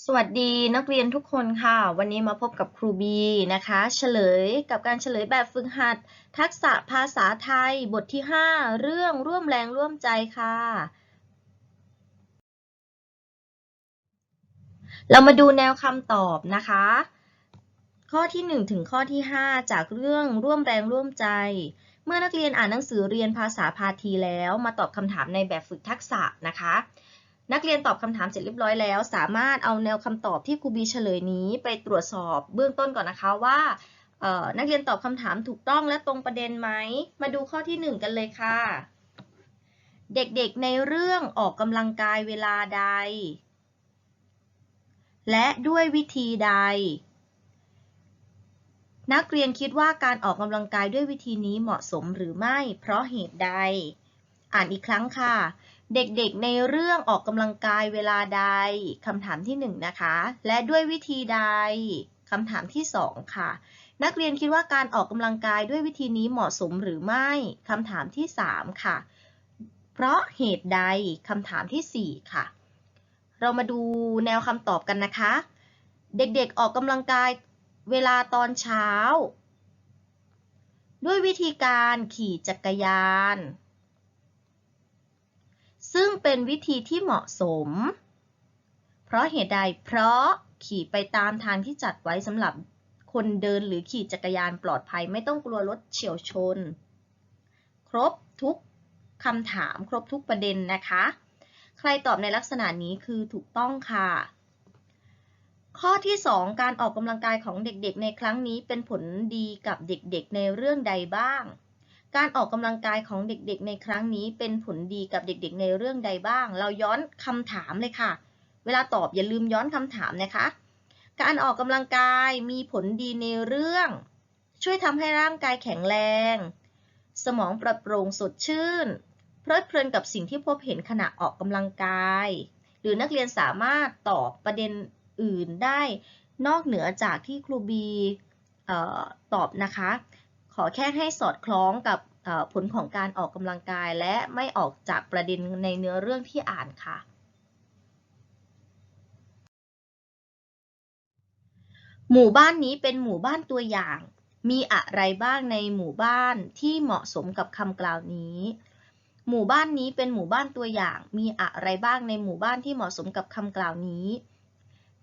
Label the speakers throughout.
Speaker 1: สวัสดีนักเรียนทุกคนค่ะ วันนี้มาพบกับครูบีนะคะ เฉลยกับการเฉลยแบบฝึกหัด ทักษะภาษาไทยบทที่ 5 เรื่องร่วมแรงร่วมใจค่ะ เรามาดูแนวคำตอบนะคะ ข้อที่ 1 ถึงข้อที่ 5 จากเรื่องร่วมแรงร่วมใจ เมื่อนักเรียนอ่านหนังสือเรียนภาษาพาทีแล้ว มาตอบคำถามในแบบฝึกทักษะนะคะ นักเรียนตอบคำถามเสร็จเรียบร้อยแล้ว สามารถเอาแนวคำตอบที่ครูบีเฉลยนี้ไปตรวจสอบเบื้องต้นก่อนนะคะว่านักเรียนตอบคำถามถูกต้องและตรงประเด็นไหม มาดูข้อที่หนึ่งกันเลยค่ะ เด็กๆในเรื่องออกกำลังกายเวลาใด และด้วยวิธีใด นักเรียนคิดว่าการออกกำลังกายด้วยวิธีนี้เหมาะสมหรือไม่ เพราะเหตุใด อ่านอีกครั้งค่ะ เด็กๆในเรื่องออกกำลังกายเวลาใดคำถามที่1นะคะ และด้วยวิธีใดคำถามที่ 2 ค่ะ นักเรียนคิดว่าการออกกำลังกายด้วยวิธีนี้เหมาะสมหรือไม่คำถามที่ 3 ค่ะ เพราะเหตุใดคำถามที่ 4 ค่ะ เรามาดูแนวคำตอบกันนะคะ เด็กๆออกกำลังกายเวลาตอนเช้า ด้วยวิธีการขี่จักรยาน ซึ่งเป็นวิธีที่เหมาะสม เพราะเหตุใด เพราะขี่ไปตามทางที่จัดไว้สำหรับคนเดินหรือขี่จักรยานปลอดภัยไม่ต้องกลัวรถเฉียวชน ครบทุกคำถามครบทุกประเด็นนะคะ ใครตอบในลักษณะนี้คือถูกต้องค่ะ ข้อที่ 2 การออกกำลังกายของเด็กๆ ในครั้งนี้เป็นผลดีกับเด็กๆ ในเรื่องใดบ้าง การออกกำลังกายของเด็กๆ ในครั้งนี้เป็นผลดีกับเด็กๆ ในเรื่องใดบ้าง เราย้อนคำถามเลยค่ะ เวลาตอบอย่าลืมย้อนคำถามนะคะ การออกกำลังกายมีผลดีในเรื่อง ช่วยทำให้ร่างกายแข็งแรง สมองปลอดโปร่งสดชื่น เพลิดเพลินกับสิ่งที่พบเห็นขณะออกกำลังกาย หรือนักเรียนสามารถตอบประเด็นอื่นได้ นอกเหนือจากที่ครูบีออตอบนะคะ ขอแค่ให้สอดคล้องกับผลของการออกกำลังกายและไม่ออกจากประเด็นในเนื้อเรื่องที่อ่านค่ะ หมู่บ้านนี้เป็นหมู่บ้านตัวอย่าง มีอะไรบ้างในหมู่บ้านที่เหมาะสมกับคำกล่าวนี้ หมู่บ้านนี้เป็นหมู่บ้านตัวอย่าง มีอะไรบ้างในหมู่บ้านที่เหมาะสมกับคำกล่าวนี้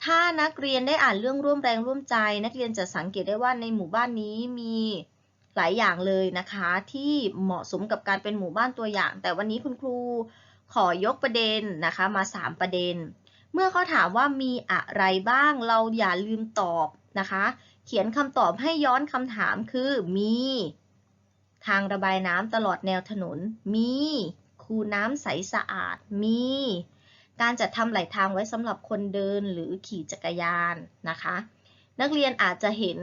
Speaker 1: ถ้านักเรียนได้อ่านเรื่องร่วมแรงร่วมใจ นักเรียนจะสังเกตได้ว่าในหมู่บ้านนี้มี หลายอย่างเลยนะคะ ที่เหมาะสมกับการเป็นหมู่บ้านตัวอย่าง แต่วันนี้คุณครูขอยกประเด็นนะคะมา 3 ประเด็น เมื่อเขาถามว่ามีอะไรบ้างเราอย่าลืมตอบนะคะ เขียนคำตอบให้ย้อนคำถามคือมี ทางระบายน้ำตลอดแนวถนน มีคูน้ำใสสะอาดมี การจัดทำไหลทางไว้สำหรับคนเดินหรือขี่จักรยานนะคะ นักเรียนอาจจะเห็น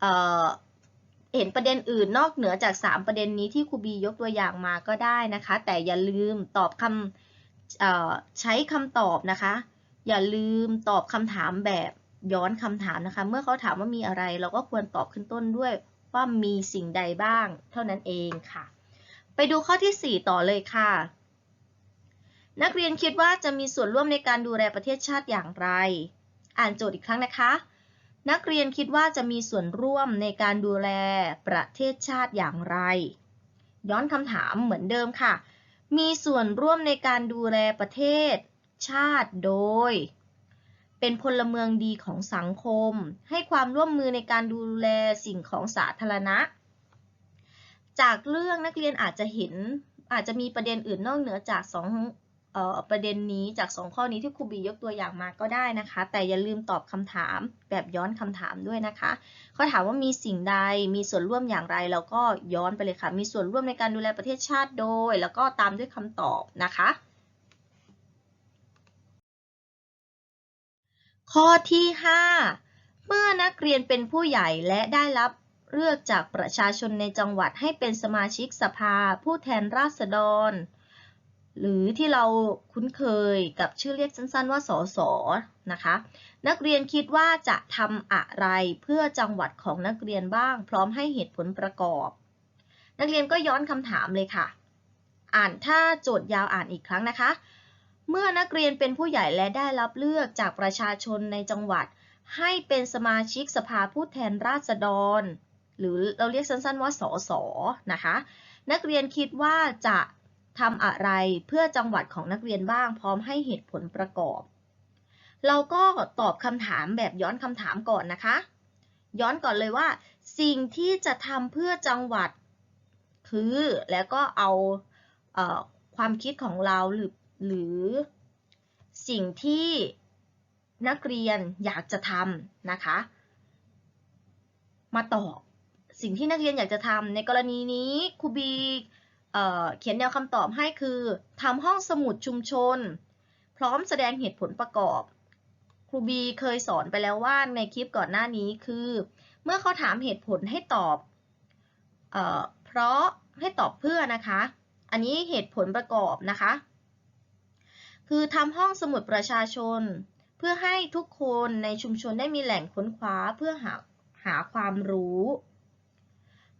Speaker 1: เเห็นประเด็นอื่นนอกเหนือจาก 3 ประเด็นนี้ที่ครูบียกตัวอย่างมาก็ได้นะคะ แต่อย่าลืมตอบคำใช้คำตอบนะคะ อย่าลืมตอบคำถามแบบย้อนคำถามนะคะ เมื่อเขาถามว่ามีอะไร เราก็ควรตอบขึ้นต้นด้วยว่ามีสิ่งใดบ้าง เท่านั้นเองค่ะ ไปดูข้อที่ 4 ต่อเลยค่ะ นักเรียนคิดว่าจะมีส่วนร่วมในการดูแลประเทศชาติอย่างไร อ่านโจทย์อีกครั้งนะคะ นักเรียนคิดว่าจะมีส่วนร่วมในการดูแลประเทศชาติอย่างไร ย้อนคำถามเหมือนเดิมค่ะ มีส่วนร่วมในการดูแลประเทศชาติโดย เป็นพลเมืองดีของสังคม ให้ความร่วมมือในการดูแลสิ่งของสาธารณะ จากเรื่องนักเรียนอาจจะเห็นอาจจะมีประเด็นอื่นนอกเหนือจากสอง ประเด็นนี้จากสองข้อนี้ที่ครูบียกตัวอย่างมาก็ได้นะคะ แต่อย่าลืมตอบคำถามแบบย้อนคำถามด้วยนะคะเขาถามว่ามีสิ่งใดมีส่วนร่วมอย่างไรแล้วก็ย้อนไปเลยค่ะ มีส่วนร่วมในการดูแลประเทศชาติโดย แล้วก็ตามด้วยคำตอบนะคะ ข้อที่ 5 เมื่อนักเรียนเป็นผู้ใหญ่และได้รับเลือกจากประชาชนในจังหวัดให้เป็นสมาชิกสภา ผู้แทนราษฎร หรือที่เราคุ้นเคยกับชื่อเรียกสั้นๆว่าสสนะคะ นักเรียนคิดว่าจะทำอะไรเพื่อจังหวัดของนักเรียนบ้าง พร้อมให้เหตุผลประกอบ นักเรียนก็ย้อนคำถามเลยค่ะ อ่านถ้าโจทย์ยาวอ่านอีกครั้งนะคะ เมื่อนักเรียนเป็นผู้ใหญ่และได้รับเลือกจากประชาชนในจังหวัด ให้เป็นสมาชิกสภาผู้แทนราษฎร หรือเราเรียกสั้นๆว่าสสนะคะ นักเรียนคิดว่าจะ ทำอะไรเพื่อจังหวัดของนักเรียนบ้าง พร้อมให้เหตุผลประกอบ เราก็ตอบคำถามแบบย้อนคำถามก่อนนะคะ ย้อนก่อนเลยว่า สิ่งที่จะทำเพื่อจังหวัด คือแล้วก็เอาเออความคิดของเราหรือหรือสิ่งที่นักเรียนอยากจะทำนะคะ มาตอบสิ่งที่นักเรียนอยากจะทำในกรณีนี้ครูบี เเขียนแนวคำตอบให้คือทำห้องสมุดชุมชน พร้อมแสดงเหตุผลประกอบ ครูบีเคยสอนไปแล้วว่าในคลิปก่อนหน้านี้คือ เมื่อเขาถามเหตุผลให้ตอบเออเพราะให้ตอบเพื่อนะคะ อันนี้เหตุผลประกอบนะคะ คือทำห้องสมุดประชาชน เพื่อให้ทุกคนในชุมชนได้มีแหล่งค้นคว้าเพื่อหาหาความรู้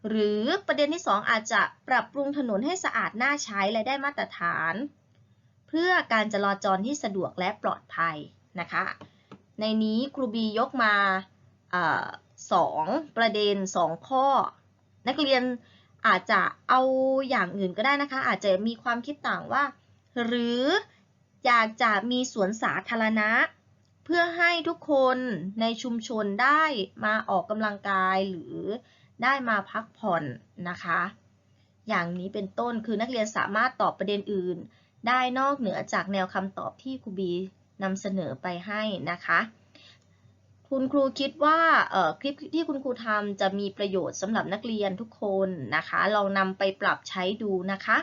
Speaker 1: หรือประเด็นที่ 2 อาจจะปรับปรุงถนนให้สะอาดน่าใช้และได้มาตรฐาน เพื่อการจราจรที่สะดวกและปลอดภัยนะคะ ในนี้ครูบียกมาอาสองประเด็นสองข้อ นักเรียนอาจจะเอาอย่างอื่นก็ได้นะคะ อาจจะมีความคิดต่างว่า หรืออยากจะมีสวนสาธารณะ เพื่อให้ทุกคนในชุมชนได้มาออกกำลังกายหรือ ได้มาพักผ่อนนะคะ อย่างนี้เป็นต้นคือนักเรียนสามารถตอบประเด็นอื่น ได้นอกเหนือจากแนวคำตอบที่ครูบีนำเสนอไปให้นะคะ คุณครูคิดว่าคลิปที่คุณครูทำจะมีประโยชน์สำหรับนักเรียนทุกคนนะคะ ลองนำไปปรับใช้ดูนะคะ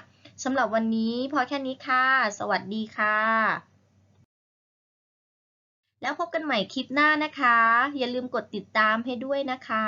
Speaker 1: สำหรับวันนี้พอแค่นี้ค่ะ สวัสดีค่ะ แล้วพบกันใหม่คลิปหน้านะคะ อย่าลืมกดติดตามให้ด้วยนะคะ